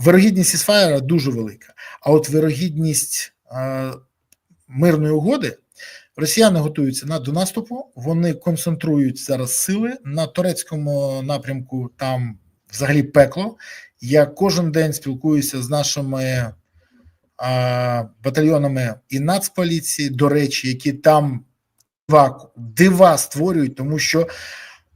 вирогідність сісфаєра дуже велика. А от вирогідність е, мирної угоди росіяни готуються на до наступу. Вони концентрують зараз сили на турецькому напрямку. Там взагалі пекло. Я кожен день спілкуюся з нашими е, батальйонами і нацполіції, до речі, які там дива, дива створюють, тому що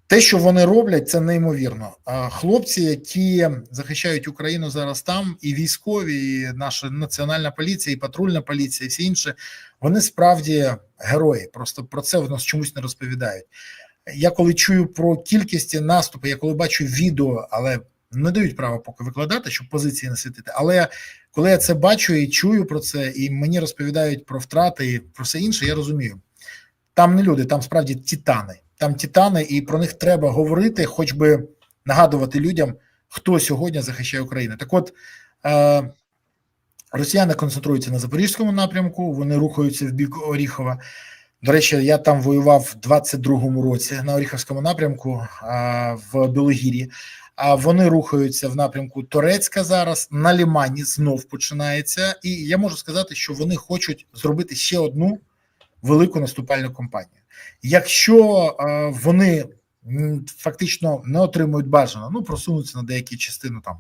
те, що вони роблять, це неймовірно. Хлопці, які захищають Україну зараз там, і військові, і наша національна поліція, і патрульна поліція, і всі інші, вони справді герої. Просто про це в нас чомусь не розповідають. Я коли чую про кількість наступу, я коли бачу відео, але не дають права поки викладати, щоб позиції не світити. Але коли я це бачу і чую про це, і мені розповідають про втрати і про все інше, я розумію. Там не люди, там справді титани. Там титани, і про них треба говорити, хоч би нагадувати людям, хто сьогодні захищає Україну. Так от е, росіяни концентруються на запорізькому напрямку, вони рухаються в бік Оріхова. До речі, я там воював в 22-му році на Оріховському напрямку е, в Білогір'ї. А вони рухаються в напрямку Торецька зараз на Лімані знов починається, і я можу сказати, що вони хочуть зробити ще одну велику наступальну кампанію. Якщо е, вони фактично не отримують бажано, ну просунуться на деякі частини там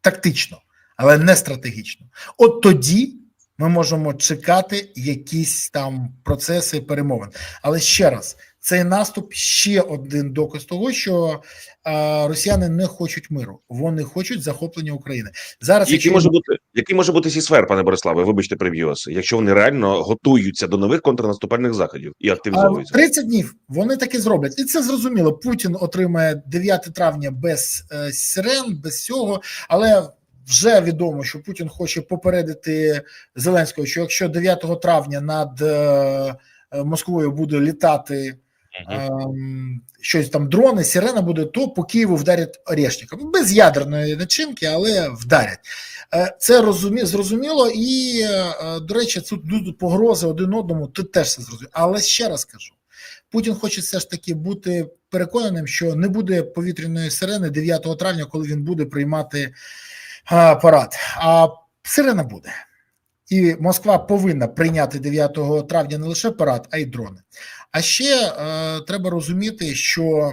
тактично, але не стратегічно, от тоді ми можемо чекати якісь там процеси перемовин. Але ще раз, цей наступ ще один доказ того, що е, росіяни не хочуть миру, вони хочуть захоплення України. Зараз Який якщо може бути який може бути сісфер, пане Бориславе? Вибачте, приб'ю вас, якщо вони реально готуються до нових контрнаступальних заходів і А, активізовуються. 30 днів вони таки зроблять, і це зрозуміло. Путін отримає 9 травня без е, сирен, без цього, але вже відомо, що Путін хоче попередити Зеленського, що якщо 9 травня над е, е, Москвою буде літати ем, щось там дрони, сирена буде, то по Києву вдарять орешником. Без ядерної начинки, але вдарять. Е, Це розумі, зрозуміло, і, до речі, тут погрози один одному, тут теж це зрозуміло. Але ще раз кажу: Путін хоче все ж таки бути переконаним, що не буде повітряної сирени 9 травня, коли він буде приймати парад. А сирена буде. І Москва повинна прийняти 9 травня не лише парад, а й дрони. А ще е, треба розуміти, що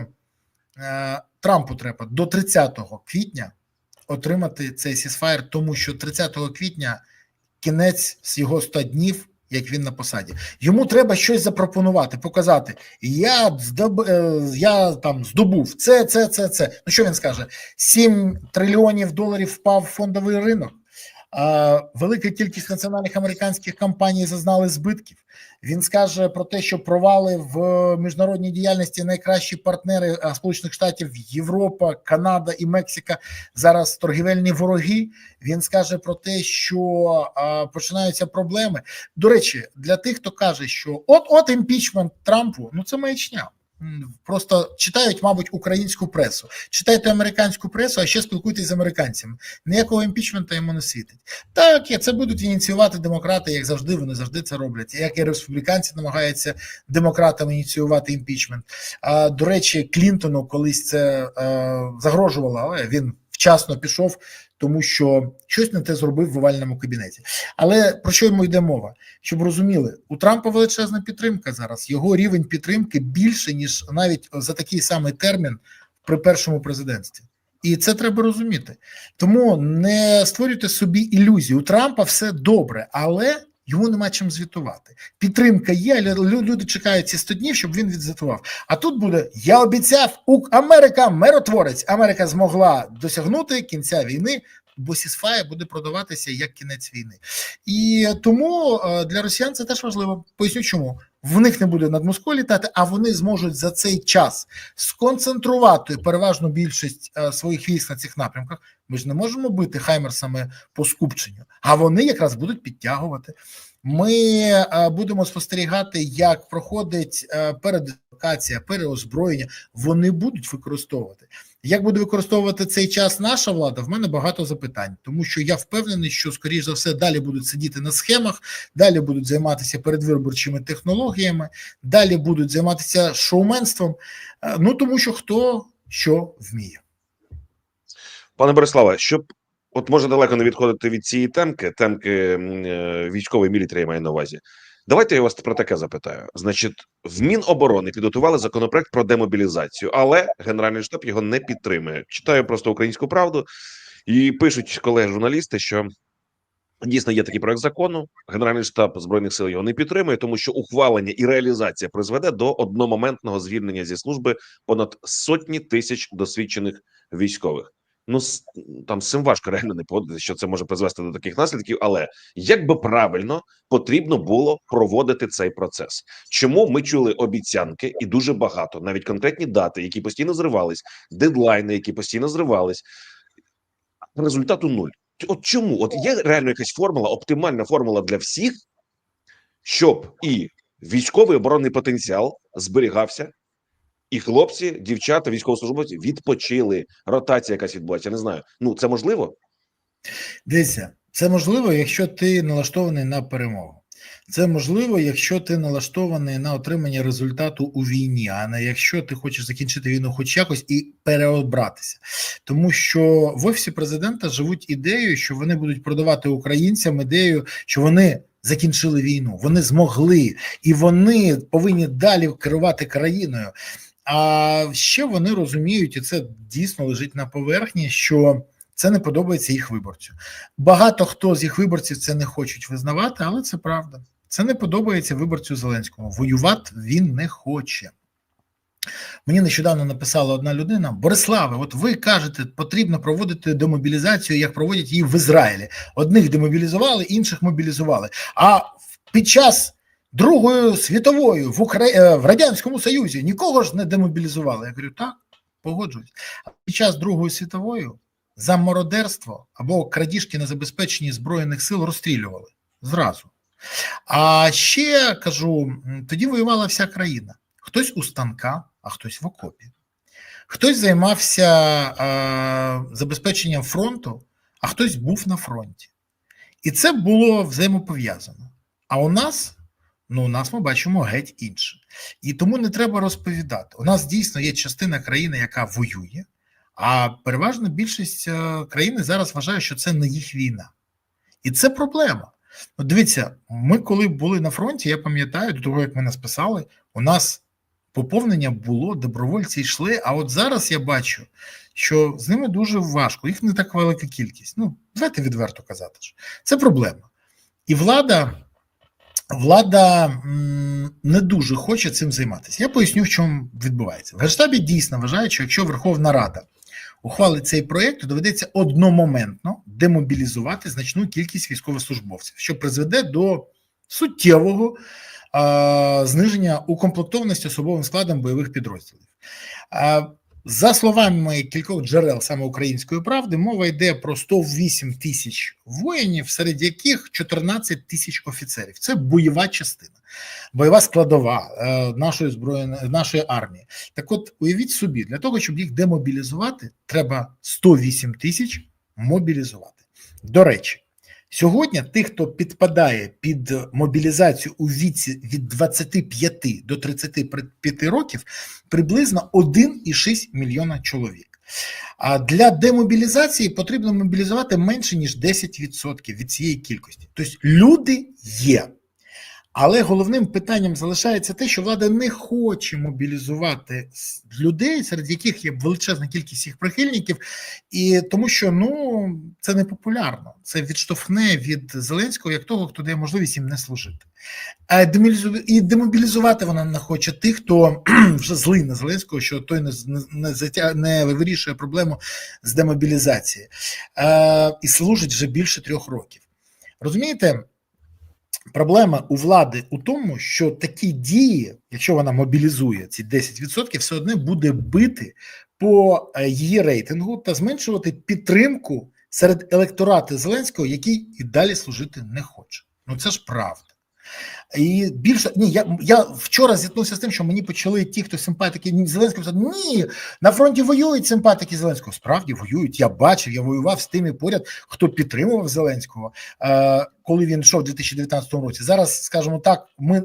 е, Трампу треба до 30 квітня отримати цей сісфаєр, тому що 30 квітня кінець з його 100 днів, як він на посаді. Йому треба щось запропонувати, показати. Я здоб, е, я там здобув це, це, це, це. Ну що він скаже? 7 трильйонів доларів впав фондовий ринок. Велика кількість національних американських компаній зазнали збитків. Він скаже про те, що провали в міжнародній діяльності найкращі партнери Сполучених Штатів, Європа, Канада і Мексика зараз торгівельні вороги. Він скаже про те, що починаються проблеми. До речі, для тих, хто каже, що от от імпічмент Трампу, ну це маячня. Просто читають, мабуть, українську пресу, читайте американську пресу, а ще спілкуйтесь з американцями. Ніякого імпічмента йому не світить. Так, це будуть ініціювати демократи, як завжди, вони завжди це роблять. Як і республіканці намагаються демократам ініціювати імпічмент. А до речі, Клінтону колись це е, загрожувало, але він вчасно пішов, тому що щось не те зробив в овальному кабінеті. Але про що йому йде мова? Щоб розуміли, у Трампа величезна підтримка зараз. Його рівень підтримки більше ніж навіть за такий самий термін при першому президентстві. І це треба розуміти. Тому не створюйте собі ілюзії. У Трампа все добре, але йому нема чим звітувати. Підтримка є, але люди чекають ці 100 днів, щоб він відзвітував. А тут буде: я обіцяв, УК Америка миротворець. Америка змогла досягнути кінця війни. Бо сісфає буде продаватися як кінець війни, і тому е, для росіян це теж важливо. Поясню, чому в них не буде над Москвою літати, а вони зможуть за цей час сконцентрувати переважну більшість е, своїх військ на цих напрямках. Ми ж не можемо бити хаймерсами по скупченню, а вони якраз будуть підтягувати. Ми е, будемо спостерігати, як проходить е, передислокація, переозброєння. Вони будуть використовувати. Як буде використовувати цей час наша влада? В мене багато запитань, тому що я впевнений, що скоріш за все далі будуть сидіти на схемах, далі будуть займатися передвиборчими технологіями, далі будуть займатися шоуменством. Е, Ну тому що хто що вміє. Пане Бориславе, щоб от може далеко не відходити від цієї темки, темки е, військової мілітарі я маю на увазі. Давайте я вас про таке запитаю. Значить, в Міноборони підготували законопроект про демобілізацію, але Генеральний штаб його не підтримує. Читаю просто українську правду і пишуть колеги журналісти, що дійсно є такий проект закону. Генеральний штаб збройних сил його не підтримує, тому що ухвалення і реалізація призведе до одномоментного звільнення зі служби понад сотні тисяч досвідчених військових. Ну там з цим важко реально не погодитися, що це може призвести до таких наслідків. Але як би правильно потрібно було проводити цей процес? Чому ми чули обіцянки і дуже багато, навіть конкретні дати, які постійно зривались, дедлайни, які постійно зривались, результату нуль. От чому? От є реально якась формула, оптимальна формула для всіх, щоб і військовий оборонний потенціал зберігався, і хлопці, дівчата, військовослужбовці відпочили. Ротація якась відбувається. Я не знаю. Ну це можливо? Дивіться, це можливо, якщо ти налаштований на перемогу. Це можливо, якщо ти налаштований на отримання результату у війні, а не якщо ти хочеш закінчити війну хоч якось і переобратися. Тому що в офісі президента живуть ідеєю, що вони будуть продавати українцям ідею, що вони закінчили війну, вони змогли і вони повинні далі керувати країною. А ще вони розуміють, і це дійсно лежить на поверхні, що це не подобається їх виборцю. Багато хто з їх виборців це не хочуть визнавати, але це правда. Це не подобається виборцю Зеленському. Воювати він не хоче. Мені нещодавно написала одна людина: Бориславе, от ви кажете, потрібно проводити демобілізацію, як проводять її в Ізраїлі. Одних демобілізували, інших мобілізували. А під час Другої світової в Укра... е, в Радянському Союзі нікого ж не демобілізували. Я говорю, так, погоджуюсь. А під час Другої світової за мародерство або крадіжки на забезпеченні Збройних сил розстрілювали зразу. А ще кажу: тоді воювала вся країна. Хтось у станка, а хтось в окопі. Хтось займався е, забезпеченням фронту, а хтось був на фронті. І це було взаємопов'язано. А у нас, ну, у нас ми бачимо геть інше. І тому не треба розповідати. У нас дійсно є частина країни, яка воює, а переважна більшість е, країни зараз вважає, що це не їх війна. І це проблема. От дивіться, ми коли були на фронті, я пам'ятаю, до того як ми нас писали, у нас поповнення було, добровольці йшли. А от зараз я бачу, що з ними дуже важко, їх не так велика кількість. Ну, давайте відверто казати. ж. Це проблема. І влада, влада не дуже хоче цим займатися. Я поясню, в чому відбувається. В Генштабі дійсно вважають, що якщо Верховна Рада ухвалить цей проєкт, то доведеться одномоментно демобілізувати значну кількість військовослужбовців, що призведе до суттєвого а, зниження укомплектованості особовим складом бойових підрозділів. А, за словами кількох джерел саме української правди, мова йде про 108 тисяч воїнів, серед яких 14 тисяч офіцерів. Це бойова частина, бойова складова е, нашої збройної нашої армії. Так, от уявіть собі, для того, щоб їх демобілізувати, треба 108 тисяч мобілізувати. До речі, сьогодні тих, хто підпадає під мобілізацію у віці від 25 до 35 років, приблизно 1,6 мільйона чоловік. А для демобілізації потрібно мобілізувати менше ніж 10% від цієї кількості. Тобто люди є. Але головним питанням залишається те, що влада не хоче мобілізувати людей, серед яких є величезна кількість їх прихильників, і тому що ну це не популярно. Це відштовхне від Зеленського як того, хто дає можливість їм не служити. А і демобілізувати вона не хоче тих, хто вже злий на Зеленського, що той не, не, не, затя... не вирішує проблему з демобілізації е, і служить вже більше трьох років. Розумієте? Проблема у влади у тому, що такі дії, якщо вона мобілізує ці 10%, все одно буде бити по е, її рейтингу та зменшувати підтримку серед електорату Зеленського, який і далі служити не хоче. Ну це ж правда. І більше ні, я я вчора зіткнувся з тим, що мені почали ті, хто симпатики Зеленського, сказати, ні, на фронті воюють симпатики Зеленського. Справді воюють. Я бачив, я воював з тими поряд, хто підтримував Зеленського, е, коли він йшов у 2019 році. Зараз, скажімо так, ми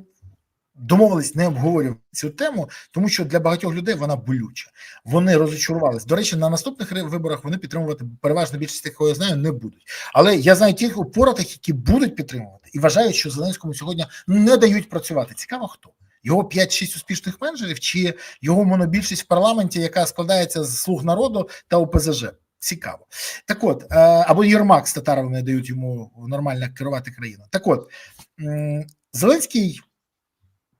домовились не обговорювати цю тему, тому що для багатьох людей вона болюча. Вони розочарувались. До речі, на наступних виборах вони підтримувати переважна більшість тих, кого я знаю, не будуть. Але я знаю тих упоротих, які будуть підтримувати, і вважають, що Зеленському сьогодні не дають працювати. Цікаво, хто його 5-6 успішних менеджерів, чи його монобільшість в парламенті, яка складається з слуг народу та ОПЗЖ. Цікаво. Так от, е, або Єрмак з Татаровим не дають йому нормально керувати країною. Так от, Зеленський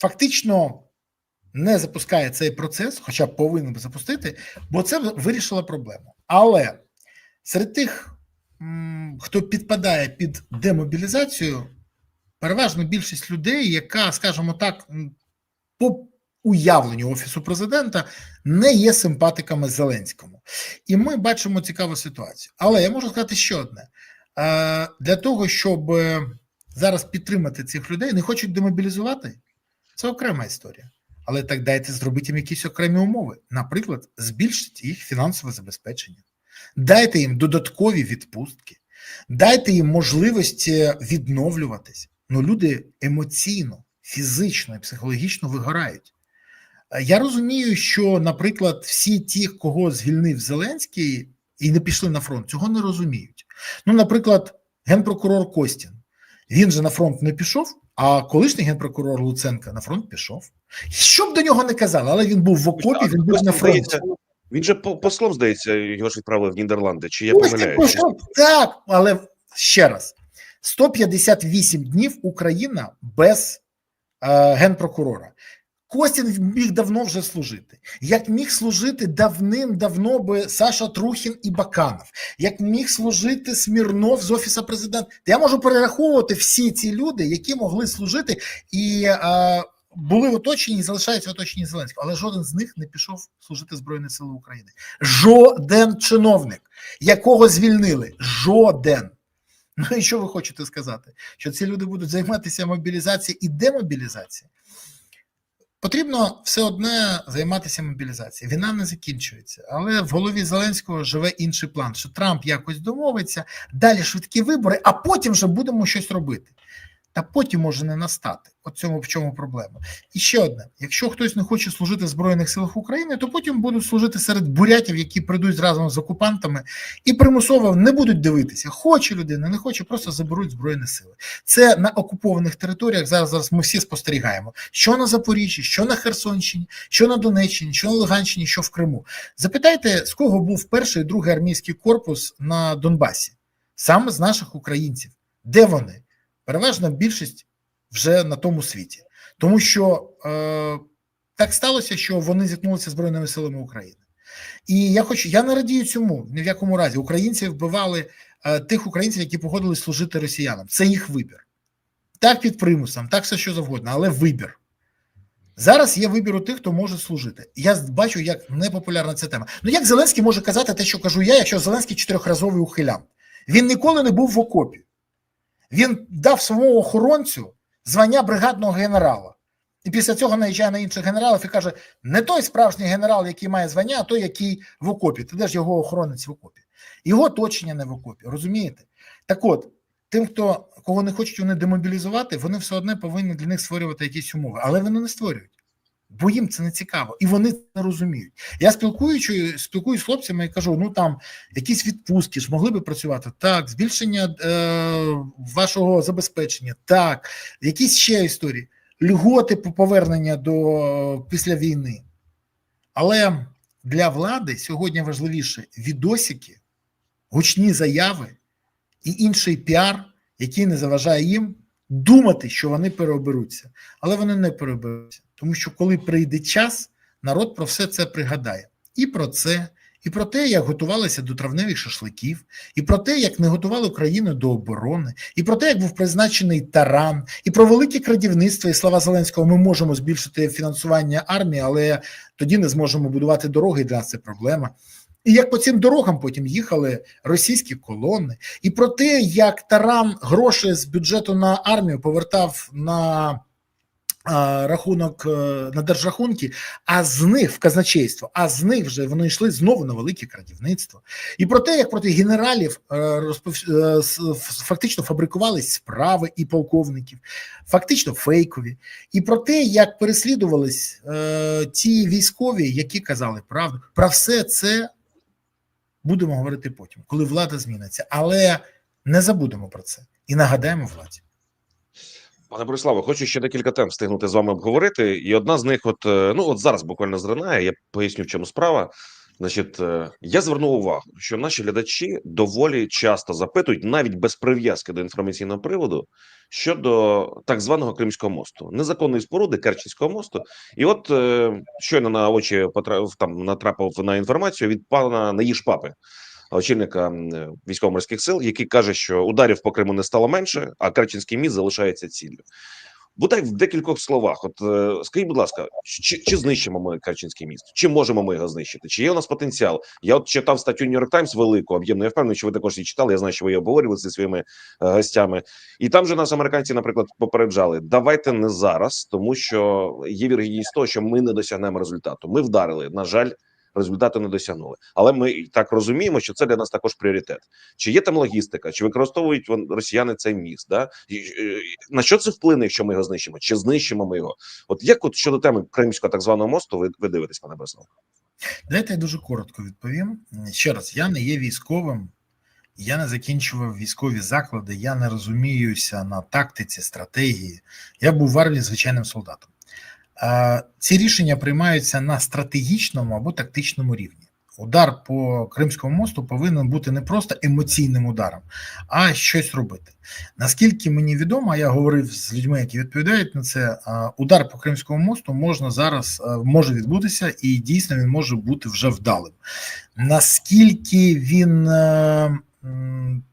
фактично не запускає цей процес, хоча повинен запустити, бо це вирішило проблему. Але серед тих, хто підпадає під демобілізацію, переважно більшість людей, яка, скажімо так, по уявленню офісу президента не є симпатиками Зеленському, і ми бачимо цікаву ситуацію. Але я можу сказати ще одне: Е, для того, щоб е, зараз підтримати цих людей, не хочуть демобілізувати. Це окрема історія. Але так дайте зробити їм якісь окремі умови. Наприклад, збільшити їх фінансове забезпечення, дайте їм додаткові відпустки, дайте їм можливість е, відновлюватись. Ну, люди емоційно, фізично і психологічно вигорають. Е, Я розумію, що, наприклад, всі ті, кого звільнив Зеленський і не пішли на фронт, цього не розуміють. Ну, наприклад, генпрокурор Костін. Він же на фронт не пішов, а колишній генпрокурор Луценка на фронт пішов. Що б до нього не казали, але він був в окопі, він був на фронті. Він же по- послом, здається, його ж відправили в Нідерланди. Чи я помиляюся? Так, але ще раз: 158 днів Україна без е, генпрокурора. Костін міг давно вже служити. Як міг служити давним-давно би Саша Трухін і Баканов, як міг служити Смірнов з офісу президента. Я можу перераховувати всі ці люди, які могли служити і е, були в оточенні і залишаються в оточенні Зеленського, але жоден з них не пішов служити Збройні Сили України. Жоден чиновник, якого звільнили, жоден. Ну і що ви хочете сказати? Що ці люди будуть займатися мобілізацією і демобілізацією? Потрібно все одне займатися мобілізацією. Війна не закінчується, але в голові Зеленського живе інший план: що Трамп якось домовиться, далі швидкі вибори, а потім вже будемо щось робити. Та потім може не настати. От цьому в чому проблема. І ще одне: якщо хтось не хоче служити в Збройних силах України, то потім будуть служити серед бурятів, які прийдуть разом з окупантами і примусово не будуть дивитися, хоче людина, не хоче, просто заберуть збройні сили. Це на окупованих територіях. Зараз зараз ми всі спостерігаємо, що на Запоріжжі, що на Херсонщині, що на Донеччині, що на Луганщині, що в Криму. Запитайте, з кого був перший другий армійський корпус на Донбасі? Саме з наших українців. Де вони? Переважна більшість вже на тому світі, тому що е, так сталося, що вони зіткнулися збройними силами України. І я хочу, я не радію цьому ні в якому разі. Українці вбивали е, тих українців, які погодились служити росіянам. Це їх вибір. Так під примусом, так все що завгодно, але вибір. Зараз є вибір у тих, хто може служити. Я бачу, як непопулярна ця тема. Ну як Зеленський може казати те, що кажу я, якщо Зеленський чотирьохразовий ухилян? Він ніколи не був в окопі. Він дав своєму охоронцю звання бригадного генерала. І після цього наїжджає на інших генералів і каже: не той справжній генерал, який має звання, а той, який в окопі. Ти де ж його охоронець в окопі? Його оточення не в окопі, розумієте? Так от, тим, хто кого не хочуть вони демобілізувати, вони все одне повинні для них створювати якісь умови, але вони не створюють. Бо їм це не цікаво, і вони це розуміють. Я спілкуючи, спілкуюсь з хлопцями і кажу: ну там якісь відпустки ж могли би працювати. Так, збільшення е, вашого забезпечення, так, якісь ще історії, льготи по повернення до після війни. Але для влади сьогодні важливіше відосики, гучні заяви і інший піар, який не заважає їм думати, що вони переоберуться. Але вони не переоберуться. Тому що коли прийде час, народ про все це пригадає. І про це, і про те, як готувалися до травневих шашликів, і про те, як не готували Україну до оборони, і про те, як був призначений таран, і про велике крадівництво. І слава Зеленського, ми можемо збільшити фінансування армії, але тоді не зможемо будувати дороги. і Для нас це проблема. І як по цим дорогам потім їхали російські колони, і про те, як таран гроші з бюджету на армію повертав на рахунок е, на держрахунки, а з них в казначейство, а з них вже вони йшли знову на велике крадівництво. І про те, як проти генералів е, розпов- е, фактично фабрикувались справи і полковників, фактично фейкові, і про те, як переслідувались ті військові, які казали правду, про все це будемо говорити потім, коли влада зміниться. Але не забудемо про це і нагадаємо владі. Пане Бориславе, хочу ще декілька тем встигнути з вами обговорити. І одна з них, от е, ну от зараз буквально зринає. Я поясню, в чому справа. Значить, е, я звернув увагу, що наші глядачі доволі часто запитують, навіть без прив'язки до інформаційного приводу, щодо так званого Кримського мосту, незаконної споруди Керченського мосту. І от е, щойно на очі потрапив там натрапив на інформацію від пана Наїж Папи, очільника військово-морських сил, який каже, що ударів по Криму не стало менше, а Керченський міст залишається ціллю. Бодай в декількох словах, от е, скажіть, будь ласка, чи, чи знищимо ми Керченський міст? Чи можемо ми його знищити? Чи є у нас потенціал? Я от читав статтю New York Times велику, об'ємну. Я впевнений, що ви також її читали. Я знаю, що ви її обговорювали зі своїми е, гостями. І там же нас американці, наприклад, попереджали: давайте не зараз, тому що є вірогідність того, що ми не досягнемо результату. Ми вдарили. На жаль, результату не досягнули. Але ми так розуміємо, що це для нас також пріоритет. Чи є там логістика, чи використовують вон- росіяни цей міст? Да? На що це вплине, якщо ми його знищимо? Чи знищимо ми його? От як от щодо теми Кримського так званого мосту, ви, ви дивитесь, пане Борислав? Дайте я дуже коротко відповім. Ще раз, я не є військовим, я не закінчував військові заклади, я не розуміюся на тактиці, стратегії. Я був в армії звичайним солдатом. Ці рішення приймаються на стратегічному або тактичному рівні. Удар по Кримському мосту повинен бути не просто емоційним ударом, а щось робити. Наскільки мені відомо, я говорив з людьми, які відповідають на це. Удар по Кримському мосту можна зараз може відбутися, і дійсно він може бути вже вдалим. Наскільки він е,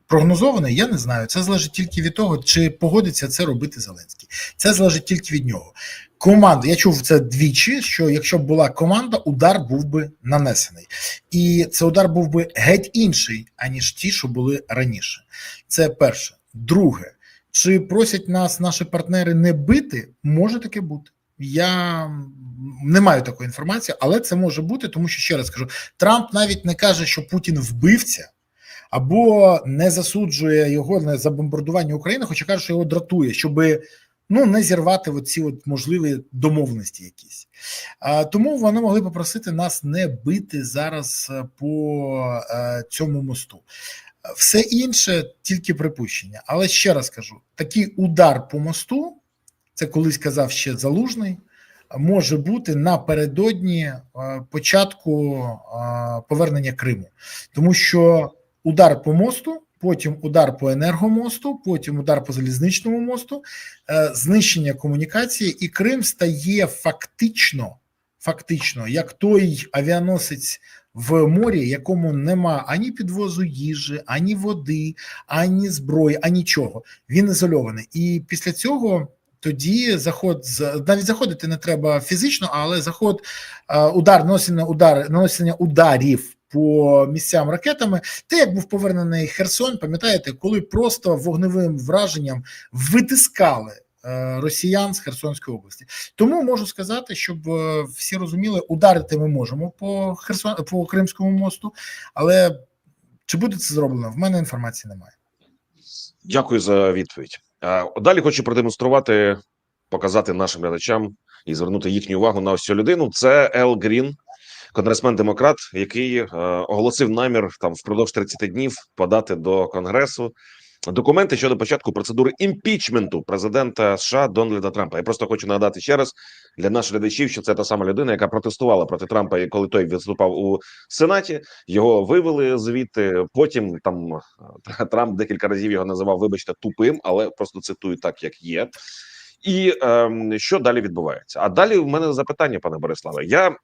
прогнозований, я не знаю. Це залежить тільки від того, чи погодиться це робити Зеленський. Це залежить тільки від нього. Команда, я чув це двічі. Що якщо б була команда, удар був би нанесений, і це удар був би геть інший, аніж ті, що були раніше. Це перше. Друге, чи просять нас наші партнери не бити? Може таке бути. Я не маю такої інформації, але це може бути, тому що ще раз кажу: Трамп навіть не каже, що Путін вбивця, або не засуджує його за бомбардування України, хоча каже, що його дратує, щоб ну не зірвати оці от можливі домовленості якісь. А, тому вони могли попросити нас не бити зараз е, по е, цьому мосту. Все інше тільки припущення. Але ще раз кажу: такий удар по мосту, це колись казав ще залужний, може бути напередодні е, початку повернення Криму, тому що удар по мосту, потім удар по енергомосту, потім удар по залізничному мосту, е, знищення комунікації, і Крим стає фактично, фактично, як той авіаносець в морі, якому нема ані підвозу їжі, ані води, ані зброї, ані нічого. Він ізольований. І після цього. Тоді заход навіть заходити не треба фізично, але заход е, удар, наносення удар, наносення ударів по місцям ракетами. Те, як був повернений Херсон, пам'ятаєте, коли просто вогневим враженням витискали е, росіян з Херсонської області. Тому можу сказати, щоб е, всі розуміли, ударити ми можемо по Херсон по Кримському мосту, але чи буде це зроблено? В мене інформації немає. Дякую за відповідь. Далі хочу продемонструвати, показати нашим глядачам і звернути їхню увагу на ось цю людину. Це Ел Грін, конгресмен демократ, який е, оголосив намір там впродовж 30 днів подати до конгресу документи щодо початку процедури імпічменту президента США Дональда Трампа. Я просто хочу нагадати ще раз для наших глядачів, що це та сама людина, яка протестувала проти Трампа, коли той виступав у Сенаті. Його вивели звідти. Потім там е, Трамп декілька разів його називав, вибачте, тупим, але просто цитую так, як є. І ем, що далі відбувається? А далі в мене запитання, пане Бориславе. Я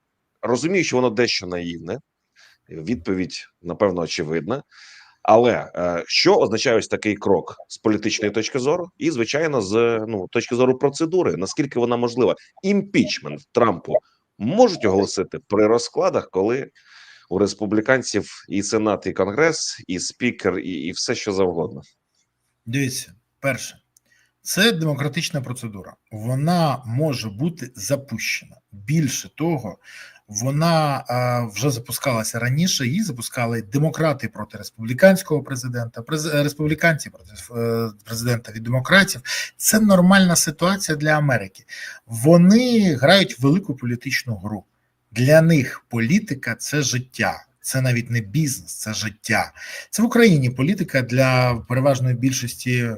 розумію, що воно дещо наївне. Відповідь, напевно, очевидна. Але е, що означає ось такий крок з політичної точки зору, і звичайно, з ну точки зору процедури, наскільки вона можлива? Імпічмент Трампу можуть оголосити при розкладах, коли у республіканців і сенат, і конгрес, і спікер, і, і все що завгодно. Дивіться, перше, Це демократична процедура. Вона може бути запущена. Більше того, вона е, вже запускалася раніше. Її запускали демократи проти республіканського президента, през, республіканці проти е, президента від демократів. Це нормальна ситуація для Америки. Вони грають велику політичну гру. Для них політика це життя. Це навіть не бізнес, це життя. Це в Україні політика для переважної більшості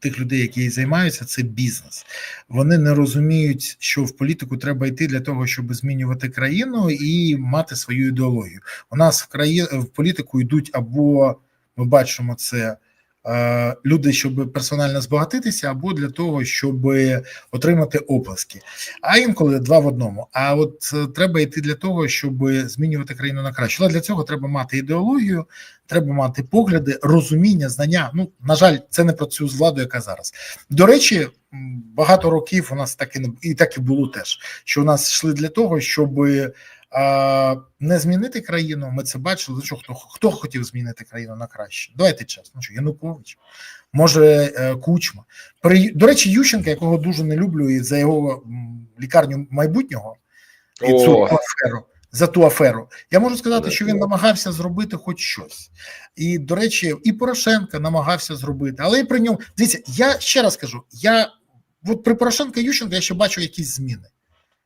тих людей, які займаються, це бізнес. Вони не розуміють, що в політику треба йти для того, щоб змінювати країну і мати свою ідеологію. У нас в країні в політику йдуть або ми бачимо це. Люди, щоб персонально збагатитися, або для того, щоб отримати оплески, а інколи два в одному. А от треба йти для того, щоб змінювати країну на краще. Але для цього треба мати ідеологію, треба мати погляди, розуміння, знання. Ну на жаль, це не про цю владу, яка зараз. До речі, багато років у нас так і не і так і було теж. Що у нас йшли для того, щоб не змінити країну. Ми це бачили. Що хто хто хотів змінити країну на краще? Давайте чесно. Ну, що Янукович, може Кучма. При до речі, Ющенка, якого дуже не люблю, і за його лікарню майбутнього і О. цю аферу. За ту аферу я можу сказати, що він намагався зробити хоч щось, і до речі, і Порошенка намагався зробити, але і при ньому дивіться, я ще раз кажу: я от при Порошенка Ющенка я ще бачу якісь зміни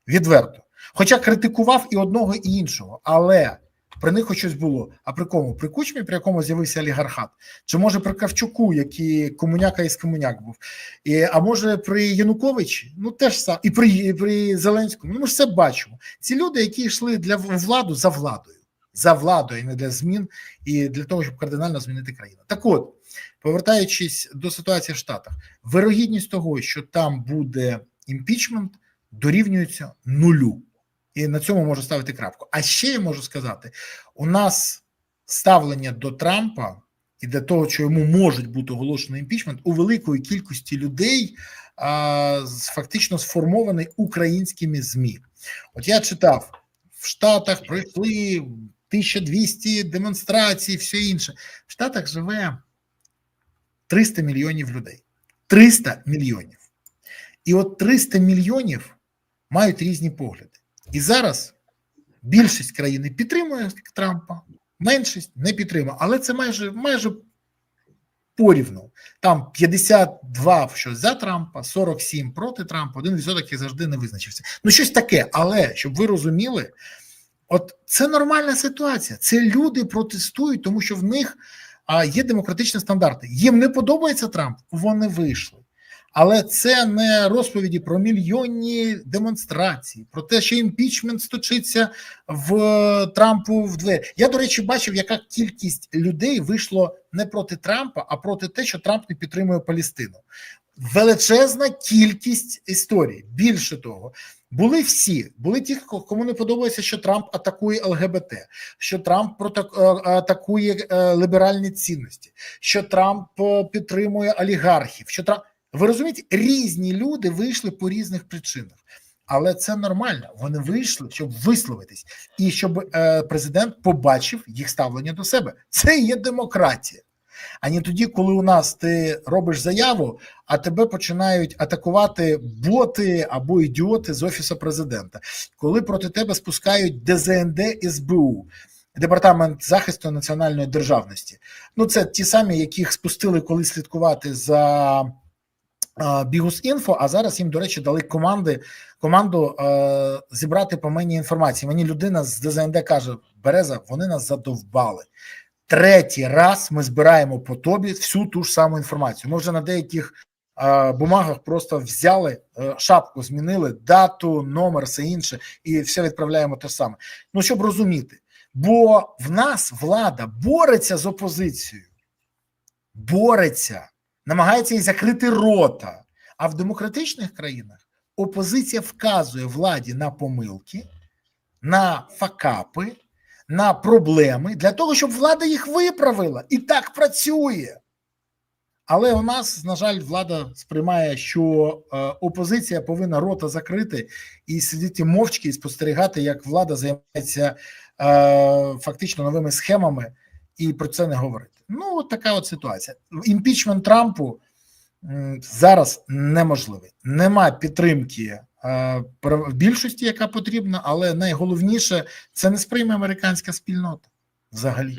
відверто. Хоча критикував і одного, і іншого, але при них щось було. А при кому? При кучмі, при якому з'явився олігархат? Чи може при Кравчуку, який комуняка із комуняк був? І, А може при Януковичі? Ну теж сам і при при Зеленському. Ну ми ж все бачимо. Ці люди, які йшли для владу за владою, за владою, не для змін, і для того, щоб кардинально змінити країну. Так от, повертаючись до ситуації в Штатах, вирогідність того, що там буде імпічмент, дорівнюється нулю. І на цьому можу ставити крапку. А ще я можу сказати: у нас ставлення до Трампа і до того, що йому можуть бути оголошений імпічмент, у великої кількості людей а, фактично сформований українськими ЗМІ. От я читав в Штатах пройшли 1200 демонстрацій, все інше. В Штатах живе 300 мільйонів людей. 300 мільйонів. І от 300 мільйонів мають різні погляди. І зараз більшість країни підтримує Трампа, меншість не підтримує, але це майже майже порівну. Там 52 що за Трампа, 47 проти Трампа, 1% який завжди не визначився. Ну, щось таке, але щоб ви розуміли, от це нормальна ситуація. Це люди протестують, тому що в них а, є демократичні стандарти. Їм не подобається Трамп, вони вийшли. Але це не розповіді про мільйонні демонстрації, про те, що імпічмент сточиться в Трампу в двері. Я, до речі, бачив, яка кількість людей вийшло не проти Трампа, а проти те, що Трамп не підтримує Палістину. Величезна кількість історій. Більше того, були всі, були ті, кому не подобається, що Трамп атакує ЛГБТ, що Трамп атакує ліберальні цінності, що Трамп підтримує олігархів. що Трамп ви розумієте, різні люди вийшли по різних причинах, але це нормально. Вони вийшли, щоб висловитись, і щоб е, президент побачив їх ставлення до себе. Це є демократія. А не тоді, коли у нас ти робиш заяву, а тебе починають атакувати боти або ідіоти з офісу президента, коли проти тебе спускають ДЗНД СБУ. Департамент захисту національної державності. Ну, це ті самі, яких спустили коли слідкувати за Бігус.Інфо, а зараз їм, до речі, дали команди команду е, зібрати по мені інформації. Мені людина з ДЗНД каже: Береза, вони нас задовбали. Третій раз ми збираємо по тобі всю ту ж саму інформацію. Ми вже на деяких е, бумагах просто взяли е, шапку, змінили дату, номер, все інше, і все відправляємо те саме. Ну щоб розуміти, бо в нас влада бореться з опозицією, бореться намагається їй закрити рота. А в демократичних країнах опозиція вказує владі на помилки, на факапи, на проблеми для того, щоб влада їх виправила. І так працює. Але у нас, на жаль, влада сприймає, що е, опозиція повинна рота закрити і сидіти мовчки і спостерігати, як влада займається е, фактично новими схемами, і про це не говорити. Ну, от така от ситуація. Імпічмент Трампу зараз неможливий. Нема підтримки е, більшості, яка потрібна, але найголовніше це не сприйме американська спільнота взагалі.